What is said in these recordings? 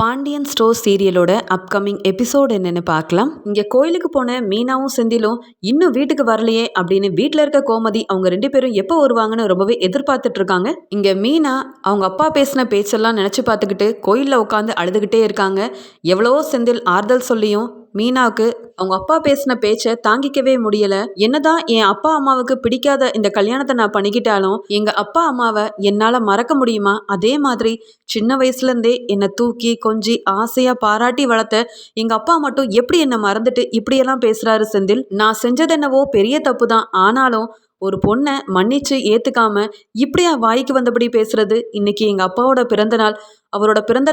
Pandian store சீரியலோட upcoming episode என்னென்னு பார்க்கலாம். இங்கே கோயிலுக்கு போன மீனாவும் செந்திலும் இன்னும் வீட்டுக்கு வரலையே அப்படின்னு வீட்டில் இருக்க கோமதி அவங்க ரெண்டு பேரும் எப்போ வருவாங்கன்னு ரொம்பவே எதிர்பார்த்துட்டு இருக்காங்க. இங்கே மீனா அவங்க அப்பா பேசின பேச்செல்லாம் நினச்சி பார்த்துக்கிட்டு கோயிலில் உட்காந்து அழுதுகிட்டே இருக்காங்க. எவ்வளவோ செந்தில் ஆறுதல் சொல்லியும் மீனாவுக்கு அவங்க அப்பா பேசின பேச்சை தாங்கிக்கவே முடியல. என்னதான் என் அப்பா அம்மாவுக்கு பிடிக்காத இந்த கல்யாணத்தை நான் பண்ணிக்கிட்டாலும் எங்க அப்பா அம்மாவை என்னால மறக்க முடியுமா? அதே மாதிரி சின்ன வயசுல இருந்தே என்னை தூக்கி கொஞ்சி ஆசையா பாராட்டி வளர்த்த எங்க அப்பா மட்டும் எப்படி என்னை மறந்துட்டு இப்படியெல்லாம் பேசுறாரு செந்தில்? நான் செஞ்சது என்னவோ பெரிய தப்பு தான் ஆனாலும் ஒரு பொண்ணை மன்னிச்சு ஏத்துக்காம இப்படியா வாய்க்கு வந்தபடி பேசுறது? இன்னைக்கு எங்க அப்பாவோட பிறந்த நாள். அவரோட பிறந்த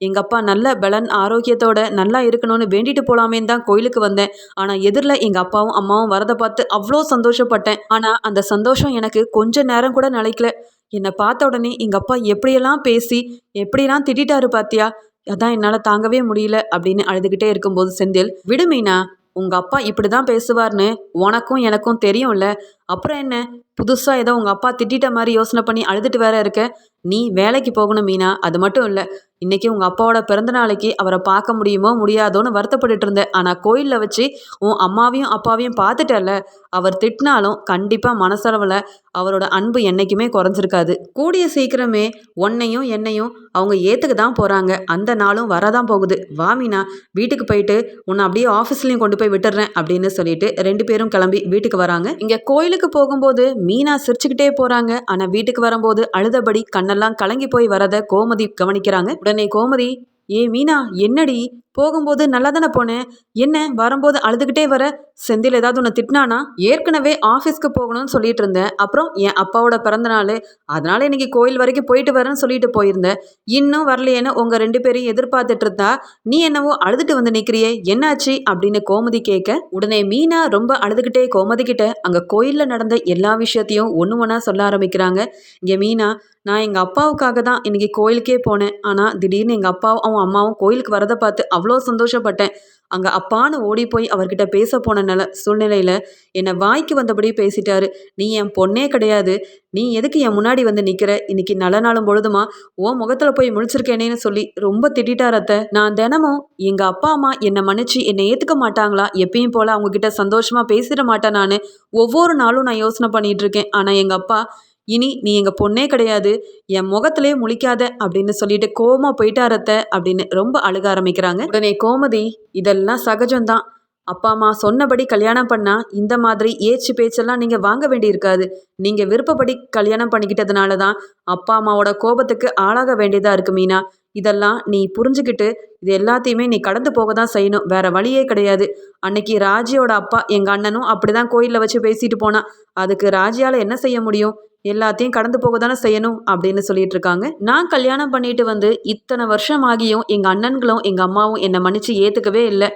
எங்கள் அப்பா நல்ல பலன் ஆரோக்கியத்தோட நல்லா இருக்கணும்னு வேண்டிட்டு போலாமேன்னு தான் கோயிலுக்கு வந்தேன். ஆனால் எதிரில் எங்கள் அப்பாவும் அம்மாவும் வரதை பார்த்து அவ்வளோ சந்தோஷப்பட்டேன். ஆனால் அந்த சந்தோஷம் எனக்கு கொஞ்ச நேரம் கூட நிலைக்கல. என்னை பார்த்த உடனே எங்கள் அப்பா எப்படியெல்லாம் பேசி எப்படியெல்லாம் திட்டாரு பாத்தியா? அதான் என்னால் தாங்கவே முடியல அப்படின்னு அழுதுகிட்டே இருக்கும்போது செந்தில் விடுமீனா உங்கள் அப்பா இப்படி தான் பேசுவார்னு உனக்கும் எனக்கும் தெரியும்ல. அப்புறம் என்ன? புதுசாக ஏதோ உங்கள் அப்பா திட்டிட்ட மாதிரி யோசனை பண்ணி அழுதுட்டு வேற இருக்க. நீ வேலைக்கு போகணும் மீனா. அது மட்டும் இல்லை. இன்றைக்கி உங்கள் அப்பாவோட பிறந்த நாளைக்கு அவரை பார்க்க முடியுமோ முடியாதோன்னு வருத்தப்பட்டுட்டு இருந்தேன். ஆனால் கோயிலில் வச்சு உன் அம்மாவையும் அப்பாவையும் பார்த்துட்டல அவர் திட்டினாலும் கண்டிப்பாக மனசளவில் அவரோட அன்பு என்றைக்குமே குறைஞ்சிருக்காது. கூடிய சீக்கிரமே உன்னையும் என்னையும் அவங்க ஏற்றுக்க தான் போகிறாங்க அந்த நாளும் வரதான் போகுது. வா மீனா வீட்டுக்கு போயிட்டு உன்னை அப்படியே ஆஃபீஸ்லேயும் கொண்டு போய் விட்டுறேன் அப்படின்னு சொல்லிட்டு ரெண்டு பேரும் கிளம்பி வீட்டுக்கு வராங்க. இங்கே கோயில் கோயிலுக்கு போகும்போது மீனா சிரிச்சுக்கிட்டே போறாங்க. ஆனால் வீட்டுக்கு வரும்போது அழுதபடி கண்ணெல்லாம் கலங்கி போய் வரத கோமதி கவனிக்கிறாங்க. உடனே கோமதி ஏ மீனா என்னடி? போகும்போது நல்லா தானே போனேன் என்ன வரும்போது அழுதுகிட்டே வர? செந்தில் ஏதாவது ஒன்று திட்டினானா? ஏற்கனவே ஆஃபீஸ்க்கு போகணும்னு சொல்லிட்டு இருந்தேன். அப்புறம் என் அப்பாவோட பிறந்த நாள். அதனால இன்னைக்கு கோயில் வரைக்கும் போயிட்டு வரேன்னு சொல்லிட்டு போயிருந்தேன். இன்னும் வரலையேன்னு உங்கள் ரெண்டு பேரையும் எதிர்பார்த்துட்டு இருந்தா நீ என்னவோ அழுதுட்டு வந்து நிற்கிறியே என்னாச்சு? அப்படின்னு கோமதி கேட்க உடனே மீனா ரொம்ப அழுதுகிட்டே கோமதி கிட்ட அங்கே கோயிலில் நடந்த எல்லா விஷயத்தையும் ஒன்று ஒன்றா சொல்ல ஆரம்பிக்கிறாங்க. இங்கே மீனா நான் எங்கள் அப்பாவுக்காக தான் இன்றைக்கி கோயிலுக்கே போனேன். ஆனால் திடீர்னு எங்கள் அப்பாவும் அப்பாவும் அம்மாவும் கோயிலுக்கு வரதை பார்த்து அவ்வளோ சந்தோஷப்பட்டேன். அங்கே அப்பான்னு ஓடி போய் அவர்கிட்ட பேச போன நில சூழ்நிலையில் என்னை வாய்க்கு வந்தபடி பேசிட்டாரு. நீ என் பொண்ணே கிடையாது. நீ எதுக்கு என் முன்னாடி வந்து நிற்கிற இன்னைக்கு நல்ல நாளும் பொழுதுமா? ஓ முகத்தில் போய் முழிச்சிருக்கேனேன்னு சொல்லி ரொம்ப திட்டாரத்த நான் தினமும் எங்கள் அப்பா அம்மா என்னை மன்னிச்சு என்னை ஏற்றுக்க மாட்டாங்களா? எப்பயும் போல் அவங்கக்கிட்ட சந்தோஷமாக பேசிட மாட்டேன் நான். ஒவ்வொரு நாளும் நான் யோசனை பண்ணிகிட்டு இருக்கேன். ஆனால் எங்கள் அப்பா இனி நீ எங்கள் பொண்ணே கிடையாது. என் முகத்திலே முழிக்காத அப்படின்னு சொல்லிட்டு கோமா போயிட்டாரத்த அப்படின்னு ரொம்ப அழுக ஆரம்பிக்கிறாங்க. உடனே கோமதி இதெல்லாம் சகஜம்தான். அப்பா அம்மா சொன்னபடி கல்யாணம் பண்ணா இந்த மாதிரி ஏச்சு பேச்செல்லாம் நீங்கள் வாங்க வேண்டியிருக்காது. நீங்கள் விருப்பப்படி கல்யாணம் பண்ணிக்கிட்டதுனால தான் அப்பா அம்மாவோட கோபத்துக்கு ஆளாக வேண்டியதாக இருக்கு மீனா. இதெல்லாம் நீ புரிஞ்சுக்கிட்டு இது எல்லாத்தையுமே நீ கடந்து போக தான் செய்யணும். வேற வழியே கிடையாது. அன்னைக்கு ராஜியோட அப்பா எங்கள் அண்ணனும் அப்படி தான் கோயிலில் வச்சு பேசிட்டு போனான் அதுக்கு ராஜியால் என்ன செய்ய முடியும்? எல்லாத்தையும் கடந்து போக தானே செய்யணும் அப்படின்னு சொல்லிட்டு இருக்காங்க நான் கல்யாணம் பண்ணிட்டு வந்து இத்தனை வருஷம் ஆகியும் எங்கள் அண்ணன்களும் எங்கள் அம்மாவும் என்னை மன்னிச்சு ஏற்றுக்கவே இல்லை.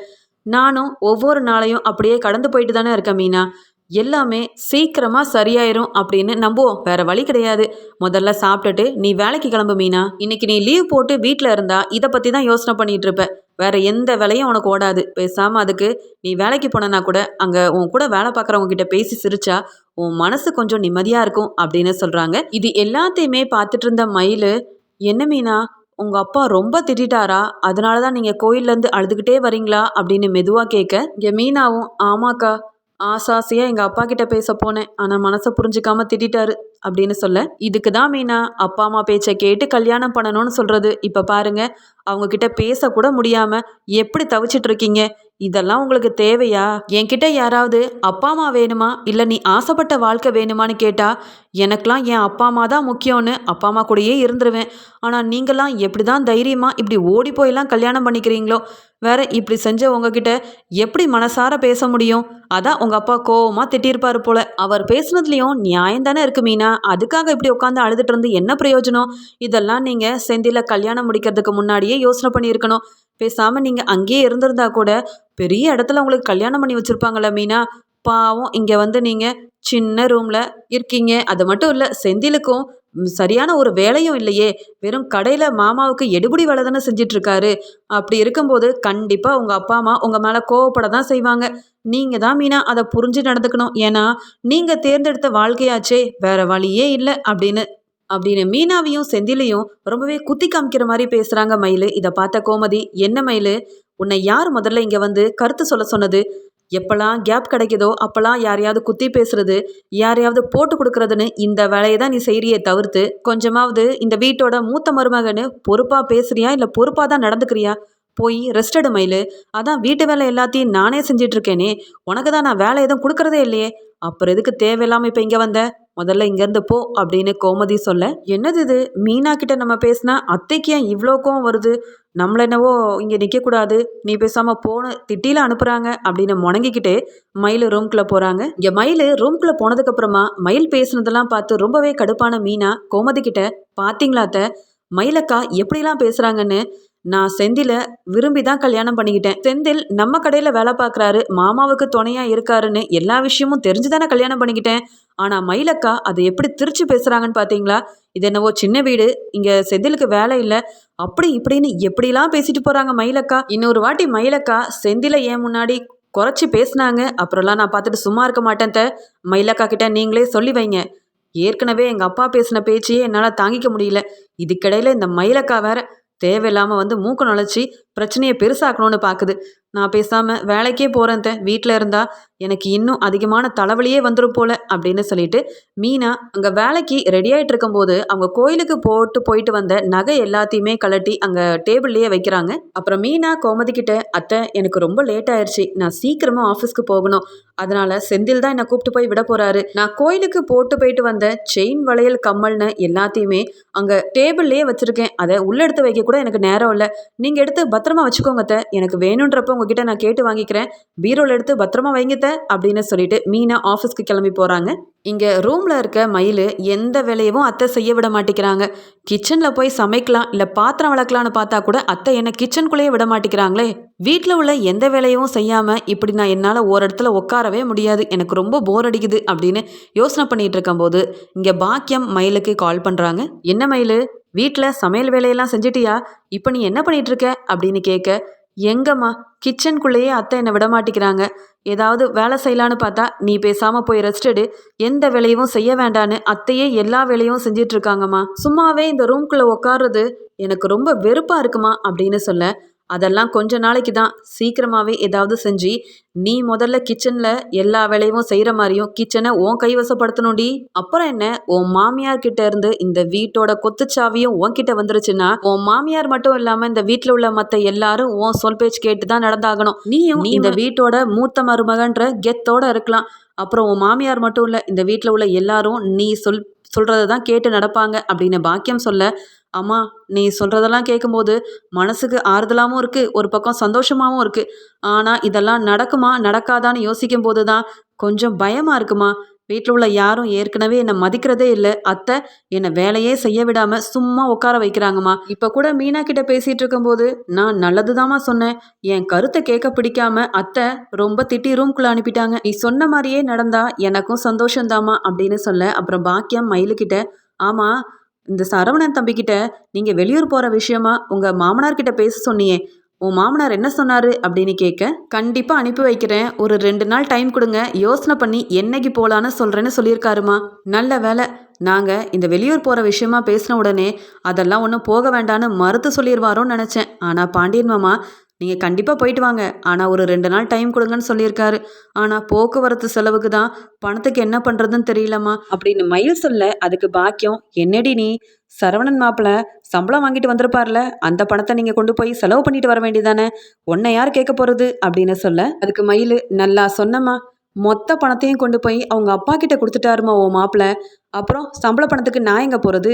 நானும் ஒவ்வொரு நாளையும் அப்படியே கடந்து போயிட்டு தானே இருக்கேன் மீனா. எல்லாமே சீக்கிரமாக சரியாயிரும் அப்படின்னு நம்புவோம். வேற வழி கிடையாது. முதல்ல சாப்பிட்டுட்டு நீ வேலைக்கு கிளம்பு மீனா. இன்னைக்கு நீ லீவ் போட்டு வீட்டில் இருந்தா இதை பற்றி தான் யோசனை பண்ணிட்டு இருப்ப. வேற எந்த வேலையும் உனக்கு ஓடாது. பேசாமல் அதுக்கு நீ வேலைக்கு போனனா கூட அங்கே உன் கூட வேலை பார்க்குறவங்க கிட்ட பேசி சிரிச்சா உன் மனசு கொஞ்சம் நிம்மதியாக இருக்கும் அப்படின்னு சொல்கிறாங்க இது எல்லாத்தையுமே பார்த்துட்டு இருந்த மயில் என்ன மீனா உங்கள் அப்பா ரொம்ப திட்டாரா அதனால தான் நீங்கள் கோயிலேருந்து அழுதுகிட்டே வரீங்களா? அப்படின்னு மெதுவாக கேட்க இங்கே மீனாவும் ஆமாக்கா. ஆசாசியாக எங்கள் அப்பா கிட்ட பேச போனேன். ஆனால் மனசை புரிஞ்சுக்காம திட்டாரு அப்படின்னு சொல்ல. இதுக்கு தான் மீனா அப்பா அம்மா பேச்சை கேட்டு கல்யாணம் பண்ணணும்னு சொல்கிறது இப்போ பாருங்க அவங்கக்கிட்ட பேசக்கூட முடியாமல் எப்படி தவிச்சிட்டு இருக்கீங்க? இதெல்லாம் உங்களுக்கு தேவையா? என்கிட்ட யாராவது அப்பா அம்மா வேணுமா? இல்லை நீ ஆசைப்பட்ட வாழ்க்கை வேணுமான்னு கேட்டா எனக்கெலாம் என் அப்பா அம்மா தான் முக்கியம்னு அப்பா அம்மா கூடயே இருந்துருவேன். ஆனால் நீங்களாம் எப்படி தான் தைரியமாக இப்படி ஓடி போயெல்லாம் கல்யாணம் பண்ணிக்கிறீங்களோ? வேற இப்படி செஞ்ச உங்ககிட்ட எப்படி மனசார பேச முடியும்? அதான் உங்க அப்பா கோவமா திட்டிருப்பாரு போல. அவர் பேசுனதுலயும் நியாயம் தானே இருக்கு மீனா? அதுக்காக இப்படி உட்காந்து அழுதுட்டு இருந்து என்ன பிரயோஜனம்? இதெல்லாம் நீங்க செந்தில கல்யாணம் முடிக்கிறதுக்கு முன்னாடியே யோசனை பண்ணியிருக்கணும். பேசாமல் நீங்கள் அங்கேயே இருந்திருந்தா கூட பெரிய இடத்துல உங்களுக்கு கல்யாணம் பண்ணி வச்சுருப்பாங்களே மீனா. பாவம் இங்கே வந்து நீங்கள் சின்ன ரூமில் இருக்கீங்க. அது மட்டும் இல்லை செந்திலுக்கும் சரியான ஒரு வேலையும் இல்லையே. வெறும் கடையில் மாமாவுக்கு எடுபடி வேலை தானே செஞ்சிட்ருக்காரு. அப்படி இருக்கும்போது கண்டிப்பாக உங்கள் அப்பா அம்மா உங்கள் மேலே கோவப்பட தான் செய்வாங்க. நீங்கள் தான் மீனா அதை புரிஞ்சு நடந்துக்கணும். ஏன்னா நீங்கள் தேர்ந்தெடுத்த வாழ்க்கையாச்சே வேற வழியே இல்லை அப்படின்னு அப்படின்னு மீனாவையும் செந்திலையும் ரொம்பவே குத்தி காமிக்கிற மாதிரி பேசுகிறாங்க மயில். இதை பார்த்த கோமதி என்ன மயில் உன்னை யார் முதல்ல இங்கே வந்து கருத்து சொல்ல சொன்னது? எப்போல்லாம் கேப் கிடைக்குதோ அப்போல்லாம் யாரையாவது குத்தி பேசுறது யாரையாவது போட்டு கொடுக்கறதுன்னு இந்த வேலையை தான் நீ செய்கிறியே தவிர்த்து கொஞ்சமாவது இந்த வீட்டோட மூத்த மருமகன்னு பொறுப்பாக பேசுறியா இல்லை பொறுப்பாக தான் நடந்துக்கிறியா? போய் ரெஸ்ட் எடு மயிலு. அதான் வீட்டு வேலை எல்லாத்தையும் நானே செஞ்சிட்டு இருக்கேனே உனக்கு தான் நான் வேலை எதுவும் கொடுக்கறதே இல்லையே. அப்புறம் எதுக்கு தேவையில்லாமல் இப்போ இங்கே வந்த? முதல்ல இங்கேருந்து போ அப்படின்னு கோமதி சொல்ல என்னது இது? மீனா கிட்ட நம்ம பேசினா அத்தைக்கு ஏன் இவ்வளோ கோவம் வருது? நம்மள என்னவோ இங்கே நிற்கக்கூடாது நீ பேசாமல் போன திட்டியில் அனுப்புகிறாங்க அப்படின்னு முணங்கிக்கிட்டே மயில் ரூம்குள்ளே போகிறாங்க இங்கே மயில் ரூம்குள்ளே போனதுக்கப்புறமா மயில் பேசுனதெல்லாம் பார்த்து ரொம்பவே கடுப்பான மீனா கோமதி கிட்ட பார்த்தீங்களா அத்தை? மயிலக்கா எப்படிலாம் பேசுகிறாங்கன்னு நான் செந்தில விரும்பி தான் கல்யாணம் பண்ணிக்கிட்டேன். செந்தில் நம்ம கடையில் வேலை பார்க்குறாரு. மாமாவுக்கு துணையாக இருக்காருன்னு எல்லா விஷயமும் தெரிஞ்சு தானே கல்யாணம் பண்ணிக்கிட்டேன். ஆனால் மயிலக்கா அதை எப்படி திருச்சி பேசுகிறாங்கன்னு பார்த்தீங்களா இது என்னவோ சின்ன வீடு. இங்கே செந்திலுக்கு வேலை இல்லை. அப்படி இப்படின்னு எப்படிலாம் பேசிட்டு போகிறாங்க மயிலக்கா? இன்னொரு வாட்டி மயிலக்கா செந்தில ஏன் முன்னாடி குறைச்சி பேசுனாங்க. அப்புறம்லாம் நான் பார்த்துட்டு சும்மா இருக்க மாட்டேன் த. மயிலக்கா கிட்ட நீங்களே சொல்லி வைங்க. ஏற்கனவே எங்கள் அப்பா பேசின பேச்சையே என்னால் தாங்கிக்க முடியல. இதுக்கிடையில் இந்த மயிலக்கா வேற தேவையில்லாமல் வந்து மூக்கு நுழைச்சி பிரச்சனையை பெருசாக்கணும்னு பார்க்குது நான் பேசாமல் வேலைக்கே போகிறேன் வீட்டில் இருந்தால் எனக்கு இன்னும் அதிகமான தலைவலியே வந்துடும் போல அப்படின்னு சொல்லிட்டு மீனா அங்கே வேலைக்கு ரெடி ஆகிட்டு இருக்கும்போது அவங்க கோயிலுக்கு போட்டு போயிட்டு வந்த நகை எல்லாத்தையுமே கலட்டி அங்கே டேபிள்லேயே வைக்கிறாங்க. அப்புறம் மீனா கோமதி கிட்ட அத்தை எனக்கு ரொம்ப லேட் ஆயிடுச்சு நான் சீக்கிரமாக ஆஃபீஸ்க்கு போகணும். அதனால செந்தில் தான் என்னை கூப்பிட்டு போய் விட போறாரு. நான் கோயிலுக்கு போட்டு போயிட்டு வந்த செயின் வளையல் கம்மல்னு எல்லாத்தையுமே அங்கே டேபிள்லேயே வச்சிருக்கேன். அதை உள்ள எடுத்து வைக்க கூட எனக்கு நேரம் இல்லை. நீங்கள் எடுத்து பத்திரமா வச்சுக்கோங்க அத்தை. எனக்கு வேணுன்றப்ப உங்ககிட்ட நான் கேட்டு வாங்கிக்கிறேன். பீரோல எடுத்து பத்திரமா வைங்கத்த அப்படின்னு சொல்லிட்டு மீனா ஆஃபீஸ்க்கு கிளம்பி போகிறாங்க இங்கே ரூமில் இருக்க மயில் எந்த வேலையவும் அத்தை செய்ய விட மாட்டேங்கிறாங்க. கிச்சனில் போய் சமைக்கலாம் இல்லை பாத்திரம் வளர்க்கலான்னு பார்த்தா கூட அத்தை என்ன கிச்சனுக்குள்ளேயே விட மாட்டேங்கிறாங்களே. வீட்டில் உள்ள எந்த வேலையும் செய்யாமல் இப்படி நான் என்னால் ஒரு இடத்துல உட்காரவே முடியாது. எனக்கு ரொம்ப போர் அடிக்குது அப்படின்னு யோசனை பண்ணிகிட்டு இருக்கும்போது இங்கே பாக்கியம் மயிலுக்கு கால் பண்ணுறாங்க என்ன மயில்? வீட்டில் சமையல் வேலையெல்லாம் செஞ்சிட்டியா? இப்போ நீ என்ன பண்ணிட்டு இருக்க அப்படின்னு கேட்க எங்கம்மா கிச்சனுக்குள்ளேயே அத்தை என்னை விட மாட்டேங்கிறாங்க ஏதாவது வேலை செய்யலான்னு பார்த்தா நீ பேசாமல் போய் ரெஸ்ட் எடு. எந்த வேலையும் செய்ய வேண்டான்னு அத்தையே எல்லா வேலையும் செஞ்சிட்டு இருக்காங்கம்மா சும்மாவே இந்த ரூம்குள்ளே உட்கார்றது எனக்கு ரொம்ப வெறுப்பாக இருக்குமா? அப்படின்னு சொல்ல அதெல்லாம் கொஞ்ச நாளைக்கு தான். சீக்கிரமாகவே ஏதாவது செஞ்சு நீ முதல்ல கிச்சனில் எல்லா வேலையும் செய்கிற மாதிரியும் கிச்சனை உன் கைவசப்படுத்தணும்டி. அப்புறம் என்ன? உன் மாமியார் கிட்ட இருந்து இந்த வீட்டோட கொத்துச்சாவியும் உன்கிட்ட வந்துருச்சுன்னா உன் மாமியார் மட்டும் இல்லாமல் இந்த வீட்டில் உள்ள மற்ற எல்லாரும் உன் சொல் பேச்சு கேட்டு தான் நடந்தாகணும். நீயும் நீ இந்த வீட்டோட மூத்த மருமகன்ற கெத்தோட இருக்கலாம். அப்புறம் உன் மாமியார் மட்டும் இல்லை இந்த வீட்டில் உள்ள எல்லாரும் நீ சொல் சொல்கிறத தான் கேட்டு நடப்பாங்க அப்படின்னு பாக்கியம் சொல்ல அம்மா நீ சொல்கிறதெல்லாம் கேட்கும்போது மனசுக்கு ஆறுதலாகவும் இருக்குது ஒரு பக்கம் சந்தோஷமாகவும் இருக்குது ஆனால் இதெல்லாம் நடக்குமா நடக்காதான்னு யோசிக்கும் போது தான் கொஞ்சம் பயமாக இருக்குமா? வீட்டில் உள்ள யாரும் ஏற்கனவே என்னை மதிக்கிறதே இல்லை. அத்தை என்னை வேலையே செய்ய விடாமல் சும்மா உட்கார வைக்கிறாங்கம்மா. இப்போ கூட மீனா கிட்ட பேசிகிட்டு இருக்கும்போது நான் நல்லது சொன்னேன். என் கருத்தை கேட்க பிடிக்காம அத்தை ரொம்ப திட்டி ரூம்குள்ளே அனுப்பிட்டாங்க. நீ சொன்ன மாதிரியே நடந்தா எனக்கும் சந்தோஷந்தாம்மா அப்படின்னு சொல்ல அப்புறம் பாக்கியம் மயிலுக்கிட்ட ஆமாம் இந்த சரவணன் தம்பிக்கிட்ட நீங்கள் வெளியூர் போகிற விஷயமா உங்கள் மாமனார்கிட்ட பேச சொன்னியே. உன் மாமனார் என்ன சொன்னார் அப்படின்னு கேட்க கண்டிப்பாக அனுப்பி வைக்கிறேன். ஒரு ரெண்டு நாள் டைம் கொடுங்க. யோசனை பண்ணி என்னைக்கு போகலான்னு சொல்கிறேன்னு சொல்லியிருக்காருமா. நல்ல வேலை நாங்கள் இந்த வெளியூர் போகிற விஷயமா பேசின உடனே அதெல்லாம் ஒன்றும் போக வேண்டான்னு மறுத்து சொல்லிடுவாரோன்னு நினச்சேன். ஆனால் பாண்டியன் மாமா நீங்கள் கண்டிப்பாக போயிட்டு வாங்க. ஆனால் ஒரு ரெண்டு நாள் டைம் கொடுங்கன்னு சொல்லியிருக்காரு. ஆனால் போக்குவரத்து செலவுக்கு தான் பணத்துக்கு என்ன பண்ணுறதுன்னு தெரியலம்மா. அப்படின்னு மயில் சொல்ல அதுக்கு பாக்கியம் என்னடி நீ? சரவணன் மாப்பிள்ள சம்பளம் வாங்கிட்டு வந்திருப்பார்ல அந்த பணத்தை நீங்கள் கொண்டு போய் செலவு பண்ணிட்டு வர வேண்டியதானே? உன்னை யார் கேட்க போகிறது அப்படின்னு சொல்ல அதுக்கு மயில் நல்லா சொன்னம்மா. மொத்த பணத்தையும் கொண்டு போய் அவங்க அப்பா கிட்ட கொடுத்துட்டாருமா ஓ மாப்பிள்ள அப்புறம் சம்பள பணத்துக்கு நான் எங்கே போகிறது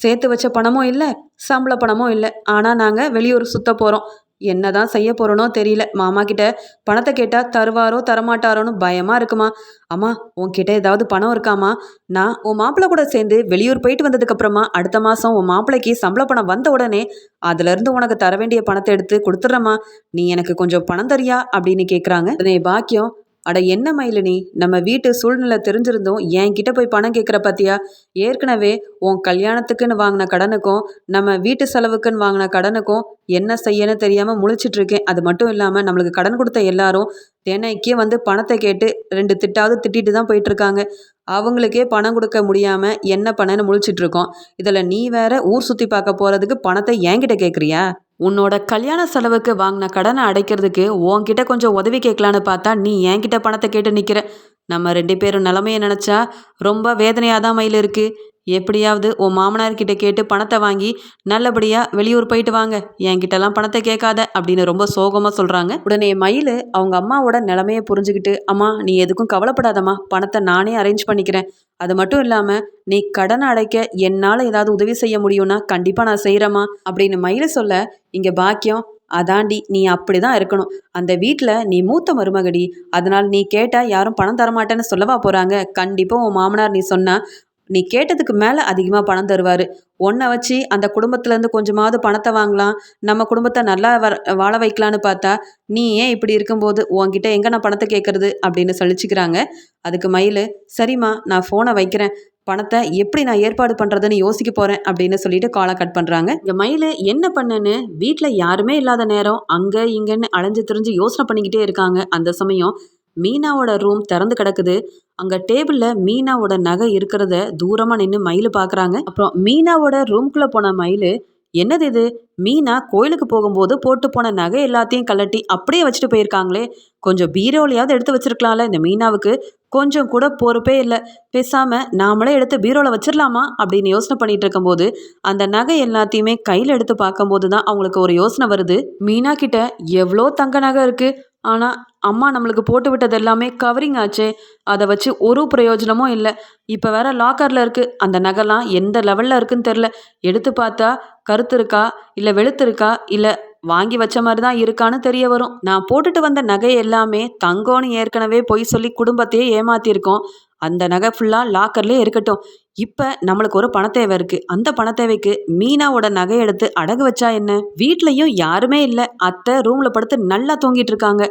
சேர்த்து வச்ச பணமும் இல்லை சம்பள பணமும் இல்லை. ஆனால் நாங்கள் வெளியூர் சுத்த போகிறோம் என்ன தான் செய்ய போகிறோனோ தெரியல. மாமா கிட்ட பணத்தை கேட்டால் தருவாரோ தரமாட்டாரோன்னு பயமாக இருக்குமா? அம்மா உன்கிட்ட ஏதாவது பணம் இருக்காமா? நான் உன் மாப்பிள்ளை கூட சேர்ந்து வெளியூர் போயிட்டு வந்ததுக்கப்புறமா அடுத்த மாதம் உன் மாப்பிள்ளைக்கு சம்பள பணம் வந்த உடனே அதுலேருந்து உனக்கு தர வேண்டிய பணத்தை எடுத்து கொடுத்துட்றம்மா. நீ எனக்கு கொஞ்சம் பணம் தரியா அப்படின்னு கேட்குறாங்க அதே பாக்கியம் அட என்ன மயிலினி? நம்ம வீட்டு சூழ்நிலை தெரிஞ்சிருந்தும் என்கிட்ட போய் பணம் கேட்குற பார்த்தியா ஏற்கனவே உன் கல்யாணத்துக்குன்னு வாங்கின கடனுக்கும் நம்ம வீட்டு செலவுக்குன்னு வாங்கின கடனுக்கும் என்ன செய்யன்னு தெரியாமல் முழிச்சிட்டு இருக்கேன் அது மட்டும் இல்லாமல் நம்மளுக்கு கடன் கொடுத்த எல்லாரும் தினைக்கே வந்து பணத்தை கேட்டு ரெண்டு திட்டாவது திட்டிட்டு தான் போயிட்டுருக்காங்க அவங்களுக்கே பணம் கொடுக்க முடியாமல் என்ன பண்ணன்னு முழிச்சிட்டு இருக்கோம் இதில் நீ வேற ஊர் சுற்றி பார்க்க போகிறதுக்கு பணத்தை என்கிட்ட கேட்குறியா உன்னோட கல்யாண செலவுக்கு வாங்கின கடனை அடைக்கிறதுக்கு உன்கிட்ட கொஞ்சம் உதவி கேட்கலான்னு பார்த்தா நீ என்கிட்ட பணத்தை கேட்டு நிற்கிற நம்ம ரெண்டு பேரும் நிலமைய நினச்சா ரொம்ப வேதனையாக தான் மயில் இருக்குது எப்படியாவது உன் மாமனார்கிட்ட கேட்டு பணத்தை வாங்கி நல்லபடியாக வெளியூர் போயிட்டு வாங்க. என்கிட்டலாம் பணத்தை கேட்காத அப்படின்னு ரொம்ப சோகமாக சொல்கிறாங்க உடனே மயில் அவங்க அம்மாவோட நிலமையை புரிஞ்சுக்கிட்டு அம்மா நீ எதுக்கும் கவலைப்படாதம்மா. பணத்தை நானே அரேஞ்ச் பண்ணிக்கிறேன். அது மட்டும் இல்லாமல் நீ கடனை அடைக்க என்னால் ஏதாவது உதவி செய்ய முடியும்னா கண்டிப்பாக நான் செய்கிறேம்மா அப்படின்னு மயில சொல்ல இங்கே பாக்கியம் அதாண்டி நீ அப்படி தான் இருக்கணும். அந்த வீட்டில் நீ மூத்த மருமகடி. அதனால் நீ கேட்டால் யாரும் பணம் தரமாட்டேன்னு சொல்லவா போகிறாங்க கண்டிப்பாக உன் மாமனார் நீ சொன்னால் நீ கேட்டதுக்கு மேலே அதிகமாக பணம் தருவார். உன்னை வச்சு அந்த குடும்பத்துலேருந்து கொஞ்சமாவது பணத்தை வாங்கலாம் நம்ம குடும்பத்தை நல்லா வர வாழ வைக்கலான்னு பார்த்தா நீ ஏன் இப்படி இருக்கும்போது உன்கிட்ட எங்கே நான் பணத்தை கேட்குறது அப்படின்னு சலிச்சுக்கிறாங்க அதுக்கு மயில் சரிம்மா நான் ஃபோனை வைக்கிறேன். பணத்தை எப்படி நான் ஏற்பாடு பண்ணுறதுன்னு யோசிக்க போகிறேன் அப்படின்னு சொல்லிட்டு காலை கட் பண்ணுறாங்க இந்த மயில் என்ன பண்ணுன்னு வீட்டில் யாருமே இல்லாத நேரம் அங்கே இங்கேன்னு அலைஞ்சு திரிஞ்சு யோசனை பண்ணிக்கிட்டே இருக்காங்க. அந்த சமயம் மீனாவோட ரூம் திறந்து கிடக்குது. அங்கே டேபிளில் மீனாவோட நகை இருக்கிறத தூரமாக நின்று மயில் பார்க்குறாங்க அப்புறம் மீனாவோட ரூம்குள்ளே போன மயில் என்னது இது? மீனா கோயிலுக்கு போகும்போது போட்டு போன நகை எல்லாத்தையும் கலட்டி அப்படியே வச்சுட்டு போயிருக்காங்களே. கொஞ்சம் பீரோலையாவது எடுத்து வச்சிருக்கலாம்ல இந்த மீனாவுக்கு. கொஞ்சம் கூட பொறுப்பே இல்லை. பேசாமல் நாமளே எடுத்து பீரோவில் வச்சிடலாமா அப்படின்னு யோசனை பண்ணிட்டு இருக்கும்போது அந்த நகை எல்லாத்தையுமே கையில் எடுத்து பார்க்கும்போது தான் அவங்களுக்கு ஒரு யோசனை வருது. மீனா கிட்ட எவ்வளோ தங்க நகை இருக்குது ஆனால் அம்மா நம்மளுக்கு போட்டு விட்டது எல்லாமே கவரிங் ஆச்சே. அதை வச்சு ஒரு பிரயோஜனமும் இல்லை. இப்போ வேற லாக்கரில் இருக்குது அந்த நகைலாம் எந்த லெவலில் இருக்குன்னு தெரில எடுத்து பார்த்தா கருத்து இருக்கா? இல்லை வெளுத்து இருக்கா? இல்லை வாங்கி வச்ச மாதிரி தான் இருக்கான்னு தெரிய வரும். நான் போட்டுட்டு வந்த நகை எல்லாமே தங்கம்னு ஏற்கனவே பொய் சொல்லி குடும்பத்தையே ஏமாத்தியிருக்கோம். அந்த நகை ஃபுல்லாக லாக்கர்லேயே இருக்கட்டும். இப்போ நம்மளுக்கு ஒரு பணத்தேவை இருக்குது அந்த பணத்தேவைக்கு மீனாவோட நகை எடுத்து அடகு வச்சா என்ன? வீட்லேயும் யாருமே இல்லை. அத்தை ரூமில் படுத்து நல்லா தூங்கிட்டு இருக்காங்க.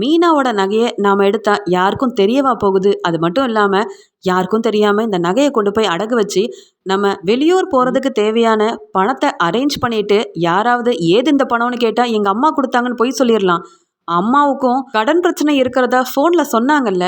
மீனாவோட நகையை நாம் எடுத்தா யாருக்கும் தெரியவா போகுது? அது மட்டும் இல்லாமல் யாருக்கும் தெரியாமல் இந்த நகையை கொண்டு போய் அடகு வச்சு நம்ம வெளியூர் போகிறதுக்கு தேவையான பணத்தை அரேஞ்ச் பண்ணிட்டு யாராவது ஏது இந்த பணம்னு கேட்டால் எங்கள் அம்மா கொடுத்தாங்கன்னு போய் சொல்லிடலாம் அம்மாவுக்கும் கடன் பிரச்சனை இருக்கிறதா ஃபோனில் சொன்னாங்கல்ல?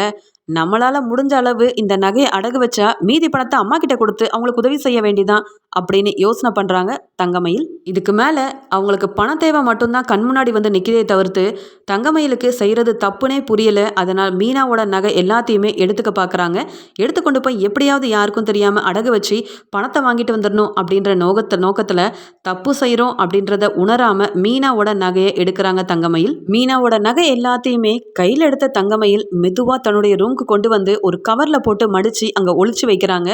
நம்மளால் முடிஞ்ச அளவு இந்த நகையை அடகு வச்சா மீதி பணத்தை அம்மா கிட்ட கொடுத்து அவங்களுக்கு உதவி செய்ய வேண்டிதான். அப்படின்னு யோசனை பண்ணுறாங்க தங்கமயில். இதுக்கு மேலே அவங்களுக்கு பண தேவை மட்டும்தான் கண் முன்னாடி வந்து நிற்கிறதே தவிர்த்து தங்கமயிலுக்கு செய்கிறது தப்புனே புரியலை. அதனால் மீனாவோட நகை எல்லாத்தையுமே எடுத்துக்க பார்க்குறாங்க எடுத்துக்கொண்டு போய் எப்படியாவது யாருக்கும் தெரியாமல் அடகு வச்சு பணத்தை வாங்கிட்டு வந்துடணும் அப்படின்ற நோகத்தை நோக்கத்தில் தப்பு செய்கிறோம் அப்படின்றத உணராமல் மீனாவோட நகையை எடுக்கிறாங்க தங்கமயில். மீனாவோட நகை எல்லாத்தையுமே கையில் எடுத்த தங்கமயில் மெதுவாக தன்னுடைய ரூமுக்கு கொண்டு வந்து ஒரு கவரில் போட்டு மடித்து அங்கே ஒழிச்சு வைக்கிறாங்க.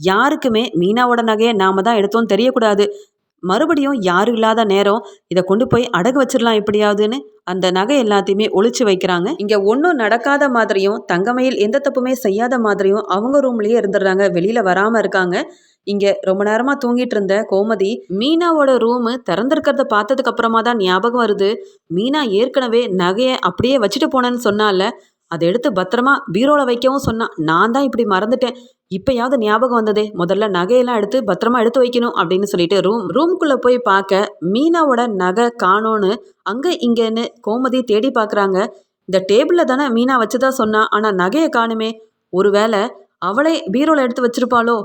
யாருக்குமே மீனாவோட நகையை நாம தான் எடுத்தோம் தெரியக்கூடாது. மறுபடியும் யாரும் இல்லாத நேரம் இதை கொண்டு போய் அடகு வச்சிடலாம் எப்படியாவதுன்னு அந்த நகை எல்லாத்தையுமே ஒழிச்சு வைக்கிறாங்க. இங்கே ஒன்றும் நடக்காத மாதிரியும் தங்கமையில் எந்த தப்புமே செய்யாத மாதிரியும் அவங்க ரூம்லேயே இருந்துடுறாங்க. வெளியில் வராமல் இருக்காங்க. இங்கே ரொம்ப நேரமாக தூங்கிட்டு இருந்த கோமதி மீனாவோட ரூமு திறந்திருக்கிறத பார்த்ததுக்கு அப்புறமா தான் ஞாபகம் வருது. மீனா ஏற்கனவே நகையை அப்படியே வச்சுட்டு போனேன்னு சொன்னால அதை எடுத்து பத்திரமா பீரோவில் வைக்கவும் சொன்னான் நான் தான் இப்படி மறந்துட்டேன். இப்போயாவது ஞாபகம் வந்ததே. முதல்ல நகையெல்லாம் எடுத்து பத்திரமா எடுத்து வைக்கணும் அப்படின்னு சொல்லிட்டு ரூம் ரூம்குள்ளே போய் பார்க்க மீனாவோட நகை காணோன்னு அங்கே இங்கேன்னு கோமதி தேடி பார்க்குறாங்க. இந்த டேபிளில் தானே மீனா வச்சதா சொன்னா ஆனால் நகையை காணுமே. ஒருவேளை அவளே பீரோவில் எடுத்து வச்சிருப்பாளோ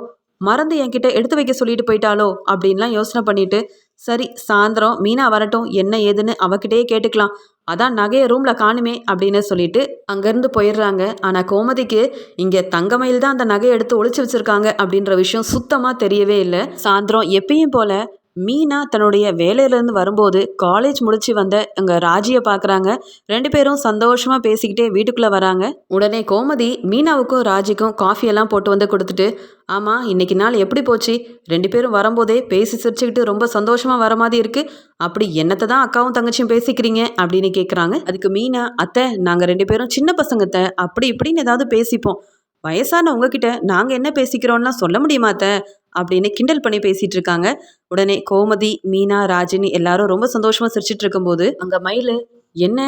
மறந்து என்கிட்ட எடுத்து வைக்க சொல்லிட்டு போயிட்டாளோ அப்படின்லாம் யோசனை பண்ணிட்டு சரி சாயந்தரம் மீனா வரட்டும் என்ன ஏதுன்னு அவகிட்டயே கேட்டுக்கலாம். அதான் நகையை ரூமில் காணுமே அப்படின்னு சொல்லிட்டு அங்கேருந்து போயிடுறாங்க. ஆனால் கோமதிக்கு இங்கே தங்கமயில் தான் அந்த நகையை எடுத்து ஒழிச்சு வச்சிருக்காங்க அப்படின்ற விஷயம் சுத்தமாக தெரியவே இல்லை. சாயந்தரம் எப்பயும் போல் மீனா தன்னுடைய வேலையிலேருந்து வரும்போது காலேஜ் முடிச்சு வந்த அங்கே ராஜியை பார்க்குறாங்க ரெண்டு பேரும் சந்தோஷமாக பேசிக்கிட்டே வீட்டுக்குள்ளே வராங்க. உடனே கோமதி மீனாவுக்கும் ராஜிக்கும் காஃபியெல்லாம் போட்டு வந்து கொடுத்துட்டு ஆமாம் இன்னைக்கு நாள் எப்படி போச்சு? ரெண்டு பேரும் வரும்போதே பேசி சிரிச்சுக்கிட்டு ரொம்ப சந்தோஷமாக வர மாதிரி இருக்குது அப்படி என்னத்தை தான் அக்காவும் தங்கச்சியும் பேசிக்கிறீங்க? அப்படின்னு கேட்குறாங்க அதுக்கு மீனா அத்தை நாங்கள் ரெண்டு பேரும் சின்ன பசங்கத்தை அப்படி இப்படின்னு ஏதாவது பேசிப்போம். வயசான உங்ககிட்ட நாங்கள் என்ன பேசிக்கிறோம்லாம் சொல்ல முடியுமா அத்தை? அப்படின்னு கிண்டல் பண்ணி பேசிட்டு இருக்காங்க உடனே கோமதி மீனா ராஜினி எல்லாரும் ரொம்ப சந்தோஷமா சிரிச்சிட்டு இருக்கும்போது அங்க மயில் என்ன?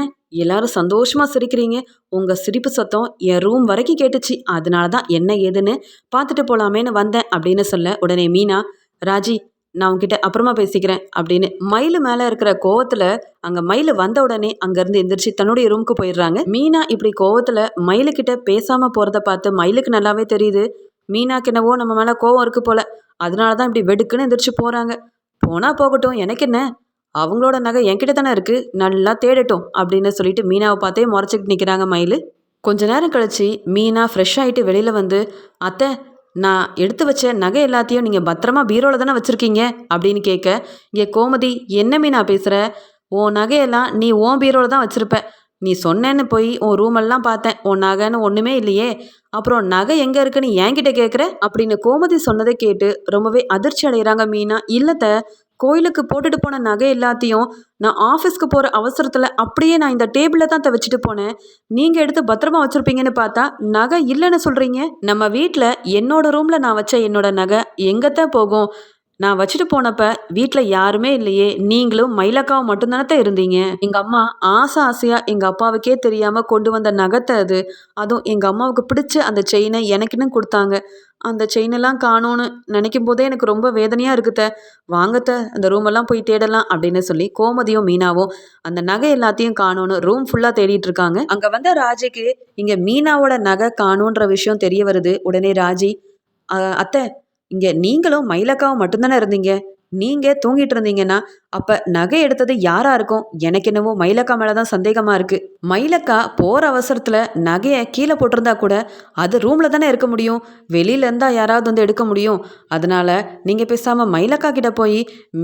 எல்லாரும் சந்தோஷமா சிரிக்கிறீங்க. உங்க சிரிப்பு சத்தம் என் ரூம் வரைக்கும் கேட்டுச்சு. அதனால தான் என்ன ஏதுன்னு பார்த்துட்டு போலாமேன்னு வந்தேன் அப்படின்னு சொல்ல உடனே மீனா ராஜி நான் உங்ககிட்ட அப்புறமா பேசிக்கிறேன் அப்படின்னு மயில் மேலே இருக்கிற கோவத்தில் அங்கே மயில் வந்த உடனே அங்கேருந்து எந்திரிச்சு தன்னுடைய ரூமுக்கு போயிடுறாங்க. மீனா இப்படி கோவத்தில் மயிலுக்கிட்ட பேசாமல் போகிறத பார்த்து மயிலுக்கு நல்லாவே தெரியுது. மீனாக்கு என்னவோ நம்ம மேலே கோவம் இருக்கு போல. அதனால தான் இப்படி வெடுக்குன்னு எந்திரிச்சு போகிறாங்க போனால் போகட்டும் எனக்கு என்ன? அவங்களோட நகை என்கிட்ட தானே இருக்குது நல்லா தேடட்டும் அப்படின்னு சொல்லிட்டு மீனாவை பார்த்தே முறைச்சிக்கிட்டு நிற்கிறாங்க மயில். கொஞ்ச நேரம் கழிச்சு மீனா ஃப்ரெஷ் ஆகிட்டு வெளியில் வந்து அத்தை நான் எடுத்து வச்ச நகை எல்லாத்தையும் நீங்கள் பத்திரமா பீரோவில் தானே வச்சுருக்கீங்க? அப்படின்னு கேட்க இங்கே கோமதி என்ன மீனா பேசுகிற உன் நகையெல்லாம் நீ உன் பீரோவில் தான் வச்சுருப்ப. நீ சொன்னேன்னு போய் உன் ரூமெல்லாம் பார்த்தேன். உன் நகைன்னு ஒன்றுமே இல்லையே. அப்புறம் நகை எங்கே இருக்குன்னு என்கிட்ட கேட்குற அப்படின்னு கோமதி சொன்னதை கேட்டு ரொம்பவே அதிர்ச்சி அடைகிறாங்க மீனா. இல்லத்த கோயிலுக்கு போட்டுட்டு போன நகை எல்லாத்தையும் நான் ஆஃபீஸ்க்கு போகிற அவசரத்தில் அப்படியே நான் இந்த டேபிளில் தான் வச்சுட்டு போனேன். நீங்கள் எடுத்து பத்திரமா வச்சுருப்பீங்கன்னு பார்த்தா நகை இல்லைன்னு சொல்கிறீங்க நம்ம வீட்டில் என்னோட ரூமில் நான் வச்ச என்னோட நகை எங்கத்தான் போகும்? நான் வச்சுட்டு போனப்ப வீட்டில் யாருமே இல்லையே. நீங்களும் மயிலக்காவும் மட்டும்தானே இருந்தீங்க? எங்கள் அம்மா ஆசை ஆசையாக எங்கள் அப்பாவுக்கே தெரியாமல் கொண்டு வந்த நகத்தை அது. அதுவும் எங்கள் அம்மாவுக்கு பிடிச்ச அந்த செயினை எனக்குன்னு கொடுத்தாங்க. அந்த செயினெல்லாம் காணோன்னு நினைக்கும் போதே எனக்கு ரொம்ப வேதனையாக இருக்குத்த வாங்கத்த அந்த ரூமெல்லாம் போய் தேடலாம் அப்படின்னு சொல்லி கோமதியும் மீனாவும் அந்த நகை எல்லாத்தையும் காணோன்னு ரூம் ஃபுல்லாக தேடிட்டு இருக்காங்க. அங்கே வந்த ராஜிக்கு இங்கே மீனாவோட நகை காணோன்ற விஷயம் தெரிய வருது. உடனே ராஜி அத்தை இங்கே நீங்களும் மயிலக்காவும் மட்டும்தானே இருந்தீங்க? நீங்கள் தூங்கிட்டு இருந்தீங்கன்னா அப்போ நகை எடுத்தது யாராக இருக்கும்? எனக்கு என்னவோ மயிலக்கா மேலே தான் சந்தேகமாக இருக்குது மயிலக்கா போகிற அவசரத்தில் நகையை கீழே போட்டிருந்தா கூட அது ரூமில் தானே இருக்க முடியும்? வெளியில இருந்தா யாராவது வந்து எடுக்க முடியும். அதனால் நீங்கள் பேசாமல் மயிலக்கா கிட்ட போய்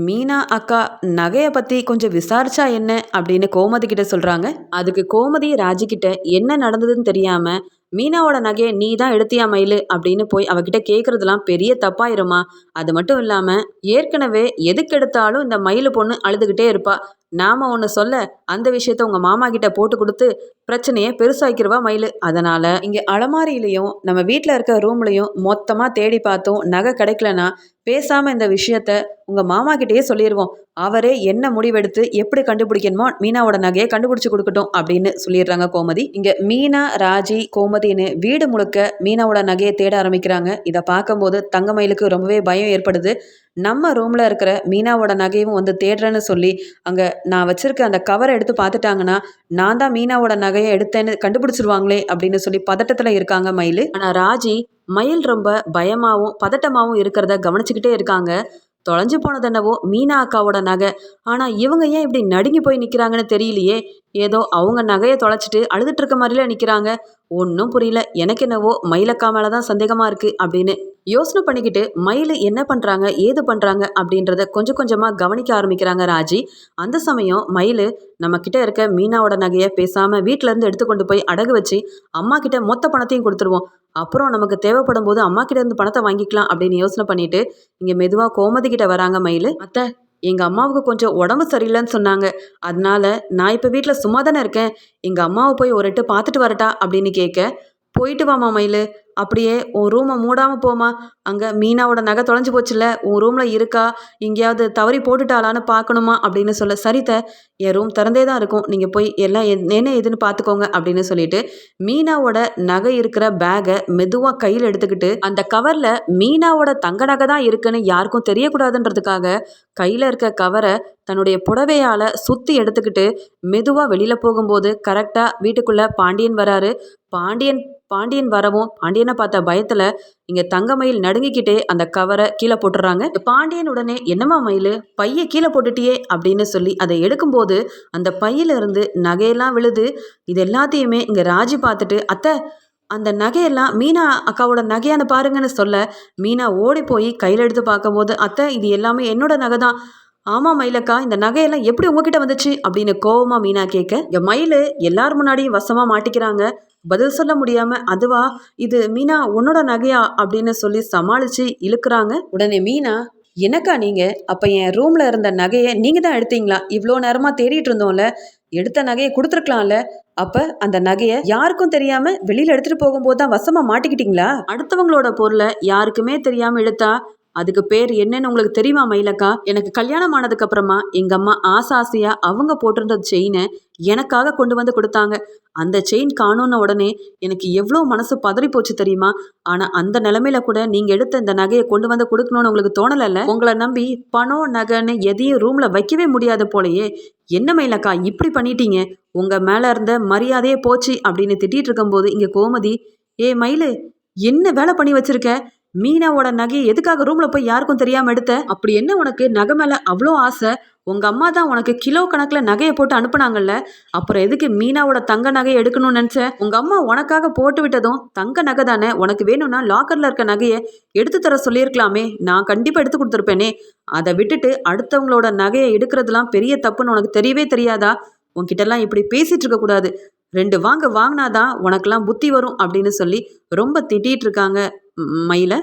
மீனா அக்கா நகையை பற்றி கொஞ்சம் விசாரிச்சா என்ன? அப்படின்னு கோமதி கிட்ட சொல்கிறாங்க அதுக்கு கோமதி ராஜிக்கிட்ட என்ன நடந்ததுன்னு தெரியாமல் மீனாவோட நகையை நீ தான் எடுத்தியா மயிலு? அப்படின்னு போய் அவகிட்ட கேட்குறதுலாம் பெரிய தப்பாயிருமா? அது மட்டும் இல்லாமல் ஏற்கனவே எதுக்கு எடுத்தாலும் இந்த மயில் பொண்ணு அழுதுகிட்டே இருப்பா. நாம ஒன்று சொல்ல அந்த விஷயத்த உங்கள் மாமா கிட்ட போட்டு கொடுத்து பிரச்சனையை பெருசாக்கிடுவா மயில். அதனால் இங்கே அலமாரியிலையும் நம்ம வீட்டில் இருக்க ரூம்லையும் மொத்தமாக தேடி பார்த்தோம் நகை கிடைக்கலனா பேசாமல் இந்த விஷயத்த உங்கள் மாமா கிட்டேயே சொல்லிடுவோம் அவரே என்ன முடிவெடுத்து எப்படி கண்டுபிடிக்கணுமோ மீனாவோட நகையை கண்டுபிடிச்சு கொடுக்கட்டும் அப்படின்னு சொல்லிடுறாங்க கோமதி. இங்கே மீனா ராஜி கோமதின்னு வீடு முழுக்க மீனாவோட நகையை தேட ஆரம்பிக்கிறாங்க. இதை பார்க்கும்போது தங்கமயிலுக்கு ரொம்பவே பயம் ஏற்படுது. நம்ம ரூமில் இருக்கிற மீனாவோட நகையும் வந்து தேடுறேன்னு சொல்லி அங்கே நான் வச்சிருக்க அந்த கவரை எடுத்து பார்த்துட்டாங்கன்னா நான் தான் மீனாவோட நகையை எடுத்தேன்னு கண்டுபிடிச்சிருவாங்களே அப்படின்னு சொல்லி பதட்டத்தில் இருக்காங்க மயில். ஆனால் ராஜி மயில் ரொம்ப பயமாகவும் பதட்டமாகவும் இருக்கிறத கவனிச்சுக்கிட்டே இருக்காங்க. தொலைஞ்சு போனது என்னவோ மீனா அக்காவோட நகை. ஆனால் இவங்க ஏன் இப்படி நடுங்கி போய் நிற்கிறாங்கன்னு தெரியலையே. ஏதோ அவங்க நகையை தொலைச்சிட்டு அழுதுட்டு இருக்க மாதிரில நிற்கிறாங்க ஒன்றும் புரியல. எனக்கு என்னவோ மயிலக்கா மேலே தான் சந்தேகமாக இருக்குது அப்படின்னு யோசனை பண்ணிக்கிட்டு மயில் என்ன பண்ணுறாங்க ஏது பண்ணுறாங்க அப்படின்றத கொஞ்சம் கொஞ்சமாக கவனிக்க ஆரம்பிக்கிறாங்க ராஜி. அந்த சமயம் மயில் நம்மக்கிட்ட இருக்க மீனாவோட நகையை பேசாமல் வீட்டிலேருந்து எடுத்துக்கொண்டு போய் அடகு வச்சு அம்மா கிட்ட மொத்த பணத்தையும் கொடுத்துருவோம். அப்புறம் நமக்கு தேவைப்படும் போது அம்மா கிட்ட இருந்து பணத்தை வாங்கிக்கலாம் அப்படின்னு யோசனை பண்ணிட்டு இங்கே மெதுவாக கோமதி கிட்ட வராங்க மயில். அத்தை எங்கள் அம்மாவுக்கு கொஞ்சம் உடம்பு சரியில்லைன்னு சொன்னாங்க. அதனால நான் இப்போ வீட்டில் சும்மா தானே இருக்கேன். எங்கள் அம்மாவை போய் ஒரு எட்டு பார்த்துட்டு வரட்டா அப்படின்னு கேட்க போயிட்டு வாமா மயில். அப்படியே உன் ரூமை மூடாமல் போமா அங்கே மீனாவோட நகை தொலைஞ்சு போச்சுல்ல உன் ரூமில் இருக்கா? எங்கேயாவது தவறி போட்டுட்டாளான்னு பார்க்கணுமா? அப்படின்னு சொல்ல சரித்த என் ரூம் திறந்தே தான் இருக்கும். நீங்கள் போய் எல்லாம் என்- என்ன ஏதுன்னு பார்த்துக்கோங்க அப்படின்னு சொல்லிட்டு மீனாவோட நகை இருக்கிற பேகை மெதுவாக கையில் எடுத்துக்கிட்டு அந்த கவரில் மீனாவோட தங்க நகை தான் இருக்குன்னு யாருக்கும் தெரியக்கூடாதுன்றதுக்காக கையில் இருக்க கவரை தன்னுடைய புடவையால் சுற்றி எடுத்துக்கிட்டு மெதுவாக வெளியில் போகும்போது கரெக்டாக வீட்டுக்குள்ளே பாண்டியன் வராரு. பாண்டியன் பாண்டியன் வரவும் பாண்டியன் பார்த்த பயத்தில் இங்கே தங்கமயில் நடுங்கிக்கிட்டே அந்த கவரை கீழே போட்டுடுறாங்க பாண்டியன் உடனே என்னம்மா மயில் பையை கீழே போட்டுட்டியே? அப்படின்னு சொல்லி அதை எடுக்கும்போது அந்த பையில இருந்து நகையெல்லாம் விழுது. இது எல்லாத்தையுமே இங்கே ராஜி பார்த்துட்டு அத்தை அந்த நகையெல்லாம் மீனா அக்காவோட நகையான பாருங்கன்னு சொல்ல. மீனா ஓடி போய் கையில் எடுத்து பார்க்கும்போது அத்தை இது எல்லாமே என்னோட நகை தான் ஆமாம் மயிலக்கா இந்த நகையெல்லாம் எப்படி உங்ககிட்ட வந்துச்சு? அப்படின்னு கோவமாக மீனா கேட்க இங்க மயில் எல்லார் முன்னாடியும் வசமாக மாட்டிக்கிறாங்க. பதில் சொல்ல முடியாம அதுவா? இது மீனா உன்னோட நகையா? அப்படின்னு சொல்லி சமாளிச்சு இழுக்கிறாங்க. உடனே மீனா என்னக்கா நீங்க? அப்ப என் ரூம்ல இருந்த நகையை நீங்க தான் எடுத்தீங்களா? இவ்வளோ நேரமா தேடிட்டு இருந்தோம்ல. எடுத்த நகையை கொடுத்துருக்கலாம்ல. அப்ப அந்த நகையை யாருக்கும் தெரியாம வெளியில எடுத்துட்டு போகும்போது தான் வசமா மாட்டிக்கிட்டீங்களா? அடுத்தவங்களோட பொருளை யாருக்குமே தெரியாம எடுத்தா அதுக்கு பேர் என்னன்னு உங்களுக்கு தெரியுமா மயிலக்கா? எனக்கு கல்யாணம் ஆனதுக்கு அப்புறமா எங்க அம்மா ஆசை அவங்க போட்டிருந்த செயினை எனக்காக கொண்டு வந்து கொடுத்தாங்க. அந்த செயின் காணும்ன உடனே எனக்கு எவ்வளோ மனசு பதறி போச்சு தெரியுமா? ஆனா அந்த நிலைமையில கூட நீங்க எடுத்த இந்த நகையை கொண்டு வந்து கொடுக்கணும்னு உங்களுக்கு தோணலைல்ல? உங்களை நம்பி பணம் நகைன்னு எதையும் ரூம்ல வைக்கவே முடியாது போலயே. என்ன மயிலக்கா இப்படி பண்ணிட்டீங்க? உங்க மேல இருந்த மரியாதையே போச்சு அப்படின்னு திட்டிட்டு இருக்கும்போது இங்க கோமதி ஏ மயிலு என்ன வேலை பண்ணி வச்சிருக்க? மீனாவோட நகையை எதுக்காக ரூம்ல போய் யாருக்கும் தெரியாம எடுத்த? அப்படி என்ன உனக்கு? நகை மேல அவ்வளோ ஆசை. உங்க அம்மா தான் உனக்கு கிலோ கணக்குல நகையை போட்டு அனுப்புனாங்கல்ல. அப்புறம் எதுக்கு மீனாவோட தங்க நகையை எடுக்கணும்னு நினைச்ச? உங்க அம்மா உனக்காக போட்டு விட்டதும் தங்க நகை தானே? உனக்கு வேணும்னா லாக்கர்ல இருக்க நகையை எடுத்து தர சொல்லியிருக்கலாமே. நான் கண்டிப்பா எடுத்து கொடுத்துருப்பேனே. அதை விட்டுட்டு அடுத்தவங்களோட நகையை எடுக்கிறதுலாம் பெரிய தப்புன்னு உனக்கு தெரியவே தெரியாதா? உன்கிட்டலாம் இப்படி பேசிட்டு இருக்க கூடாது. ரெண்டு வாங்க வாங்கினாதான் உனக்கெல்லாம் புத்தி வரும் அப்படின்னு சொல்லி ரொம்ப திட்டிட்டு இருக்காங்க. மயில?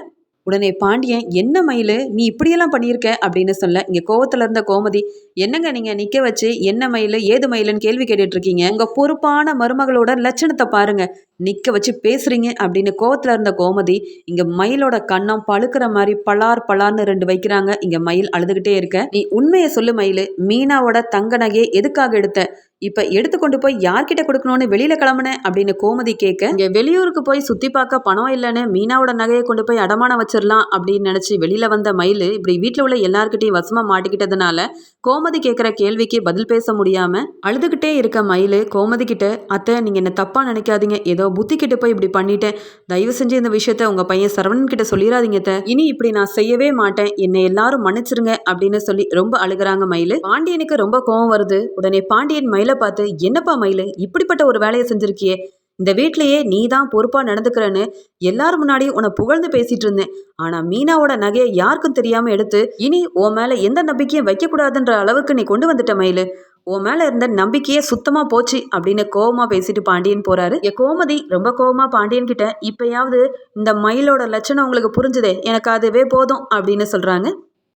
உடனே பாண்டியன் என்ன மயிலு? நீ இப்படியெல்லாம் பண்ணியிருக்க? அப்படின்னு சொல்ல இங்கே கோவத்துல இருந்த கோமதி என்னங்க நீங்க நிக்க வச்சு என்ன மயிலு ஏது மயிலுன்னு கேள்வி கேட்டுட்டு இருக்கீங்க உங்க பொறுப்பான மருமகளோட லட்சணத்தை பாருங்க. நிக்க வச்சு பேசுறீங்க அப்படின்னு கோவத்துல இருந்த கோமதி இங்க மயிலோட கண்ணம் பழுக்கிற மாதிரி பலார் பலார்னு ரெண்டு வைக்கிறாங்க. இங்க மயில் அழுதுகிட்டே இருக்க நீ உண்மையை சொல்லு மயிலு மீனாவோட தங்க நகையை எதுக்காக எடுத்த? இப்ப எடுத்துக்கொண்டு போய் யார்கிட்ட கொடுக்கணும்னு வெளியில கிளம்புன? அப்படின்னு கோமதி கேட்க இங்க வெளியூருக்கு போய் சுத்தி பார்க்க பணம் இல்லைன்னு மீனாவோட நகையை கொண்டு போய் அடமானம் வச்சிடலாம் அப்படின்னு நினைச்சு வெளியில வந்த மயில் இப்படி வீட்டுல உள்ள எல்லார்கிட்டையும் வசமா மாட்டிக்கிட்டதுனால கோமதி கேட்குற கேள்விக்கு பதில் பேச முடியாம அழுதுகிட்டே இருக்க மயில் கோமதி கிட்ட அத்தை நீங்க என்ன தப்பா நினைக்காதீங்க. ஏதோ புத்தி கிட்ட போய் இப்படி பண்ணிட்டேன். தயவு செஞ்சு இந்த விஷயத்த உங்க பையன் சரவணன் கிட்ட சொல்லிடாதீங்க அத்தை. இனி இப்படி நான் செய்யவே மாட்டேன். என்னை எல்லாரும் மன்னிச்சிருங்க அப்படின்னு சொல்லி ரொம்ப அழுகுறாங்க மயில். பாண்டியனுக்கு ரொம்ப கோவம் வருது. உடனே பாண்டியன் மயில் பார்த்து என்னப்பா மயில் இப்படிப்பட்ட ஒரு வேலையை செஞ்சிருக்கியே? இந்த வீட்லயே நீ தான் பொறுப்பா நடந்துக்கிறன்னு எல்லாரும் முன்னாடி உன்னை புகழ்ந்து பேசிட்டு இருந்தேன். ஆனா மீனாவோட நகையை யாருக்கும் தெரியாம எடுத்து இனி உன் மேல எந்த நம்பிக்கையும் வைக்க கூடாதுன்ற அளவுக்கு நீ கொண்டு வந்துட்ட மயிலு. உன் மேல இருந்த நம்பிக்கையே சுத்தமா போச்சு அப்படின்னு கோவமாக பேசிட்டு பாண்டியன் போறாரு. என் கோமதி ரொம்ப கோவமாக பாண்டியன் கிட்ட இப்பயாவது இந்த மயிலோட லட்சணம் உங்களுக்கு புரிஞ்சுதே எனக்கு அதுவே போதும் அப்படின்னு சொல்றாங்க.